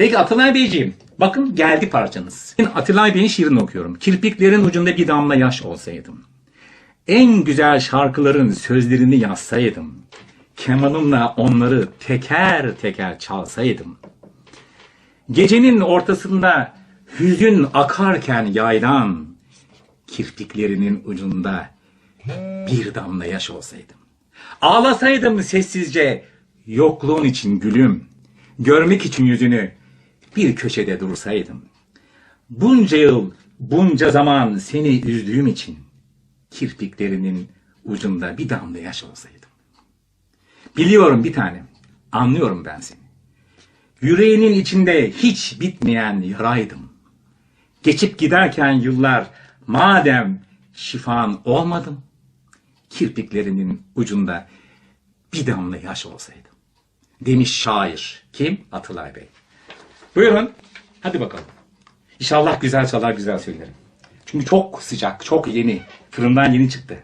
Peki Atılay Beyciğim, bakın geldi parçanız. Ben Atılay Bey'in şiirini okuyorum. Kirpiklerin ucunda bir damla yaş olsaydım. En güzel şarkıların sözlerini yazsaydım. Kemanımla onları teker teker çalsaydım. Gecenin ortasında hüzün akarken yaylan, kirpiklerinin ucunda bir damla yaş olsaydım. Ağlasaydım sessizce yokluğun için gülüm, görmek için yüzünü bir köşede dursaydım. Bunca yıl, bunca zaman seni üzdüğüm için kirpiklerinin ucunda bir damla yaş olsaydım. Biliyorum bir tanem, anlıyorum ben seni. Yüreğinin içinde hiç bitmeyen yaraydım. Geçip giderken yıllar madem şifan olmadım, kirpiklerinin ucunda bir damla yaş olsaydım. Demiş şair. Kim? Atılay Bey. Buyurun. Hadi bakalım. İnşallah güzel çalar güzel söylerim. Çünkü çok sıcak, çok yeni. Fırından yeni çıktı.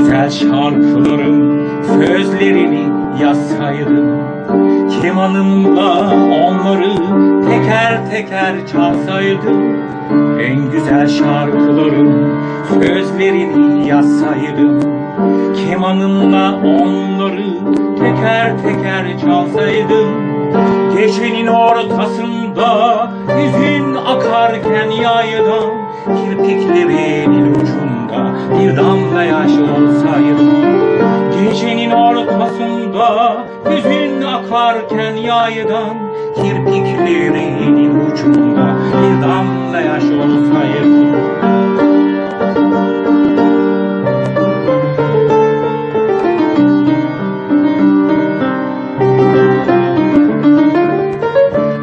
Güzel şarkıların sözlerini yazsaydım. Kemanımla onları teker teker çalsaydım. En güzel şarkıların sözlerini yazsaydım. Kemanımla onları teker teker çalsaydım. Gecenin ortasında hüzün akarken yaydan Kirpiklerinin ucunda bir damla yaş olsaydı. Gecenin ortasında hüzün akarken yaydan Kirpiklerinin ucunda bir damla yaş olsaydı.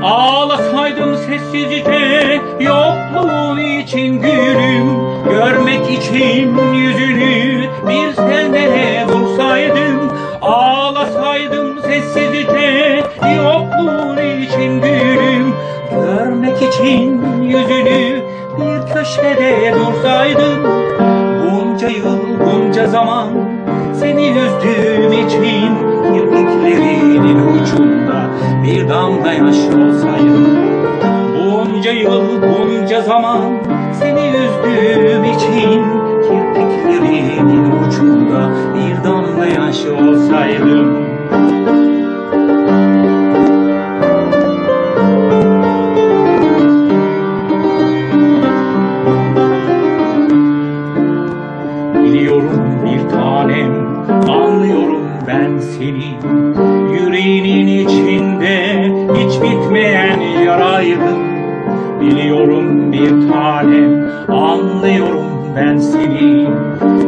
Ağlasaydım sessizce yokluğun için gülüm Görmek için yüzünü bir sende dursaydım Ağlasaydım sessizce yokluğun için gülüm Görmek için yüzünü bir köşede dursaydım Bunca yıl bunca zaman seni üzdüğüm için Kirpiklerinin ucunda bir damla yaş olsaydım Bunca yıl bunca zaman seni üzdüğüm için Kirpiklerinin ucunda bir damla yaş olsaydım. Biliyorum bir tanem, anlıyorum ben seni. Yüreğinin içinde hiç bitmeyen anlıyorum ben seni.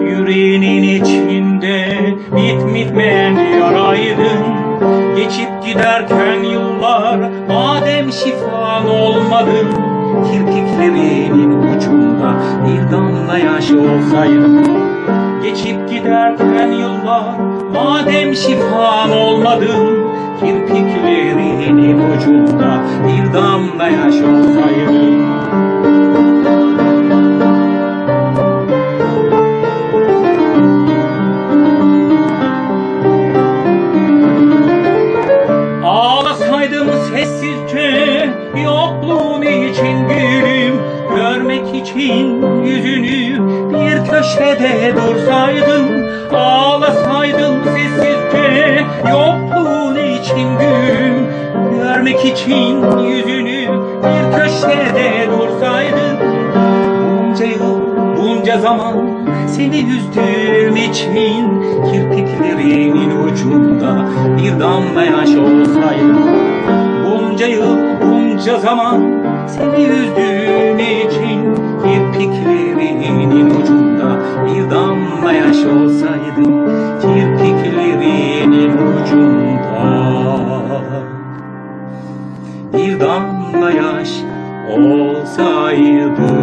Yüreğinin içinde bit bitmeyen yaraydım. Geçip giderken yıllar madem şifan olmadı Kirpiklerinin ucunda bir damla yaş olsaydım. Geçip giderken yıllar madem şifan olmadım. Kirpiklerinin ucunda bir damla yaş olsaydım köşede dursaydım Ağlasaydım sessizce yokluğun için gülüm Görmek için yüzünü bir köşede dursaydım Bunca yıl bunca zaman seni üzdüğüm için Kirpiklerinin ucunda bir damla yaş olsaydı. Bunca yıl bunca zaman Seni üzdüğüm için kirpiklerinin yaş olsaydım kirpiklerinin ucunda. Bir damla yaş olsaydı